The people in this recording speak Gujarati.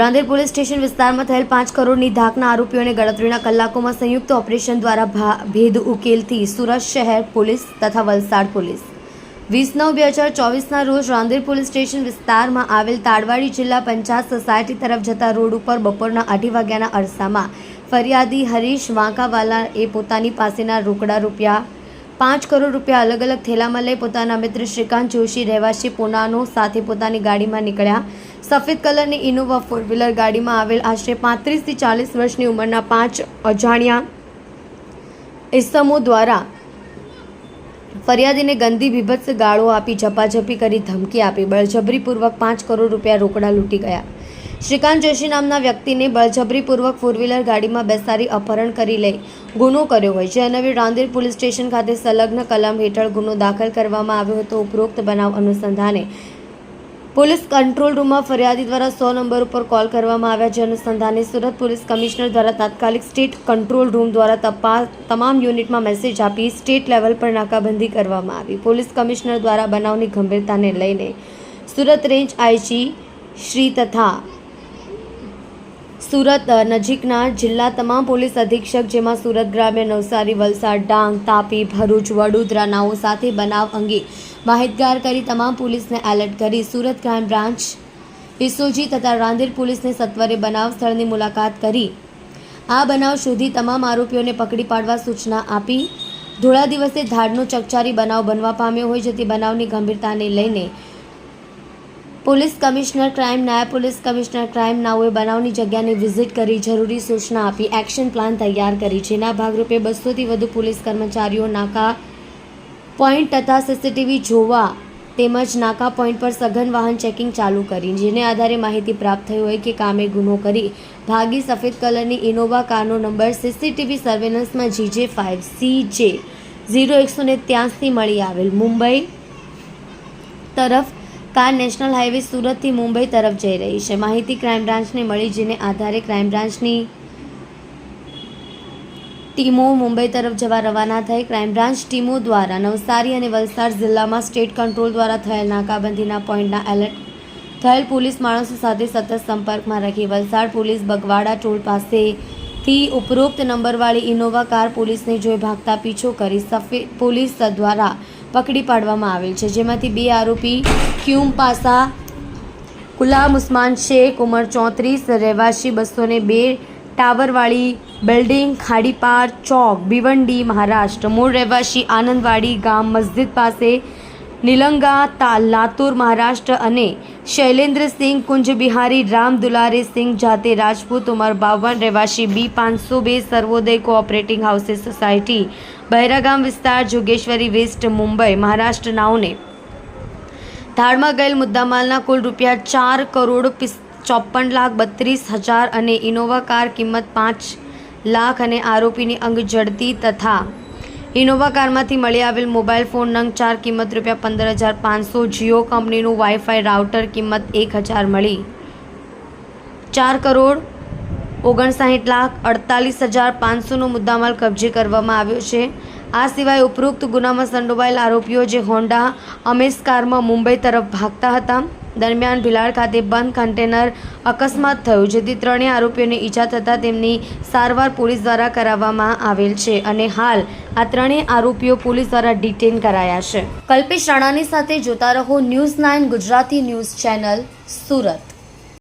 રાંદેર પોલીસ સ્ટેશન વિસ્તારમાં થયેલ પાંચ કરોડની ધાકના આરોપીઓને ગણતરીના કલાકોમાં સંયુક્ત ઓપરેશન દ્વારા ભેદ ઉકેલથી સુરત શહેર પોલીસ તથા વલસાડ પોલીસ. વીસ નવ બે હજાર ચોવીસના રોજ રાંદેર પોલીસ સ્ટેશન વિસ્તારમાં આવેલ તાડવાડી જિલ્લા પંચાયત સોસાયટી તરફ જતા રોડ ઉપર બપોરના અઢી વાગ્યાના અરસામાં ફરિયાદી હરીશ વાંકાવાલા એ પોતાની પાસેના રોકડા રૂપિયા, પાંચ કરોડ રૂપિયા અલગ અલગ થેલામાં લઈ પોતાના મિત્ર શ્રીકાંત જોશી, રહેવાસી પુનાનો સાથે પોતાની ગાડીમાં નીકળ્યા. સફેદ કલરની ઇનોવા ફોર વ્હીલર ગાડીમાં આવેલ આશરે પાંત્રીસથી ચાલીસ વર્ષની ઉંમરના પાંચ અજાણ્યા ઇસમો દ્વારા ફરિયાદીને ગંદી બીભત્સ ગાળો આપી ઝપાઝપી કરી ધમકી આપી. બળજબરીપૂર્વક પાંચ કરોડ રૂપિયા રોકડા લૂંટી ગયા. શ્રીકાંત જોશી નામના વ્યક્તિને બળજબરીપૂર્વક ફોર વ્હીલર ગાડીમાં બેસાડી અપહરણ કરી લઈ ગુનો કર્યો હોય. જે અન્વયે રાંદેર પોલીસ સ્ટેશન ખાતે સંલગ્ન કલમ હેઠળ ગુનો દાખલ કરવામાં આવ્યો હતો. ઉપરોક્ત બનાવ અનુસંધાને પોલીસ કંટ્રોલ રૂમમાં ફરિયાદી દ્વારા સો નંબર ઉપર કોલ કરવામાં આવ્યા જે અનુસંધાને સુરત પોલીસ કમિશનર દ્વારા તાત્કાલિક સ્ટેટ કંટ્રોલ રૂમ દ્વારા તપાસ તમામ યુનિટમાં મેસેજ આપી સ્ટેટ લેવલ પર નાકાબંધી કરવામાં આવી. પોલીસ કમિશનર દ્વારા બનાવની ગંભીરતાને લઈને સુરત રેન્જ આઈજી શ્રી તથા સુરત નજીકના જિલ્લા તમામ પોલીસ અધિક્ષક જેમાં સુરત ગ્રામ્ય નવસારી, વલસાડ, ડાંગ, તાપી, ભરૂચ, વડોદરા નાઓ સાથે બનાવ અંગે માહિતગાર કરી તમામ પોલીસને એલર્ટ કરી સુરત ક્રાઇમ બ્રાન્ચ ઇસોજી તથા રાંદેર પોલીસને સત્વરે બનાવ સ્થળની મુલાકાત કરી. આ બનાવ શોધી તમામ આરોપીઓને પકડી પાડવા સૂચના આપી. ધોળા દિવસે ધાડનો ચકચારી બનાવ બનવા પામ્યો હોય, જેથી બનાવની ગંભીરતાને લઈને પોલીસ કમિશનર ક્રાઇમ, નાયબ પોલીસ કમિશનર ક્રાઇમ નાઓએ બનાવની જગ્યાની વિઝિટ કરી જરૂરી સૂચના આપી, એક્શન પ્લાન તૈયાર કરી. જેના ભાગરૂપે બસોથી વધુ પોલીસ કર્મચારીઓ નાકા પોઈન્ટ તથા સીસીટીવી જોવા તેમજ નાકા પોઈન્ટ પર સઘન વાહન ચેકિંગ ચાલુ કરી. જેને આધારે માહિતી પ્રાપ્ત થઈ હોય કે કામે ગુનો કરી ભાગી સફેદ કલરની ઇનોવા કારનો number CCTV સર્વેલન્સમાં GJ five C J zero એકસો ને ત્યાંસી મળી આવેલ. મુંબઈ તરફ કાર નેશનલ હાઈવે સુરતથી મુંબઈ તરફ જઈ રહી છે. માહિતી ક્રાઇમ બ્રાન્ચને મળી, જેને આધારે ક્રાઇમ બ્રાન્ચની ટીમો મુંબઈ તરફ જવા રવાના થઈ. ક્રાઇમ બ્રાન્ચ ટીમો દ્વારા નવસારી અને વલસાડ જિલ્લામાં સ્ટેટ કંટ્રોલ દ્વારા થયેલ નાકાબંધીના પોઈન્ટના એલર્ટ થયેલ પોલીસ માણસો સાથે સતત સંપર્કમાં રાખી. વલસાડ પોલીસ બગવાડા ટોલ પાસેથી ઉપરોક્ત નંબરવાળી ઇનોવા કાર પોલીસને જોઈ ભાગતા પીછો કરી. સફેદ પોલીસ દ્વારા પકડી પાડવામાં આવેલ છે. જેમાંથી બે આરોપી ક્યુમ પાસા ગુલામ ઉસ્માન શેખ ઉંમર ચોત્રીસ, રહેવાસી બસો ને બે, ટાવરવાળી બિલ્ડિંગ ખાડીપાર ચોક, ભિવંડી, મહારાષ્ટ્ર. મૂળ રહેવાસી આનંદવાડી ગામ મસ્જિદ પાસે નિલંગા તા લાતુર, મહારાષ્ટ્ર અને શૈલેન્દ્રસિંહ, કુંજબિહારી, રામ, દુલારી સિંહ જાતે રાજપૂત, ઉંમર બાવન, રહેવાસી બી પાંચસો બે, Sarvodaya cooperating houses society, Baheragam વિસ્તાર, જોગેશ્વરી વેસ્ટ, મુંબઈ, મહારાષ્ટ્ર નાઓને ધાડમાં ગયેલ મુદ્દામાલના કુલ રૂપિયા ચાર કરોડ ચોપન લાખ બત્રીસ હજાર અને ઇનોવા કાર કિંમત પાંચ લાખ અને આરોપીની અંગ જડતી તથા ઇનોવા કારમાંથી મળી આવેલ મોબાઈલ ફોન નંગ ચાર કિંમત રૂપિયા પંદર હજાર પાંચસો જીઓ કંપનીનું વાઈફાઈ રાઉટર કિંમત એક હજાર મળી. ચાર કરોડ ઓગણસાઠ લાખ અડતાલીસ હજાર પાંચસોનો મુદ્દામાલ કબજે કરવામાં આવ્યો છે. આ સિવાય ઉપરોક્ત ગુનામાં સંડોવાયેલ આરોપીઓ જે હોન્ડા અમેસ કારમાં મુંબઈ તરફ ભાગતા હતા, દરમિયાન ભિલાડ ખાતે બંધ કન્ટેનર અકસ્માત થયું, જેથી ત્રણેય આરોપીઓને ઈજા થતાં તેમની સારવાર પોલીસ દ્વારા કરાવવામાં આવેલ છે અને હાલ આ ત્રણેય આરોપીઓ પોલીસ દ્વારા ડિટેન કરાયા છે. કલ્પેશ રાણાની સાથે જોતા રહો news nine Gujarati news channel, Surat.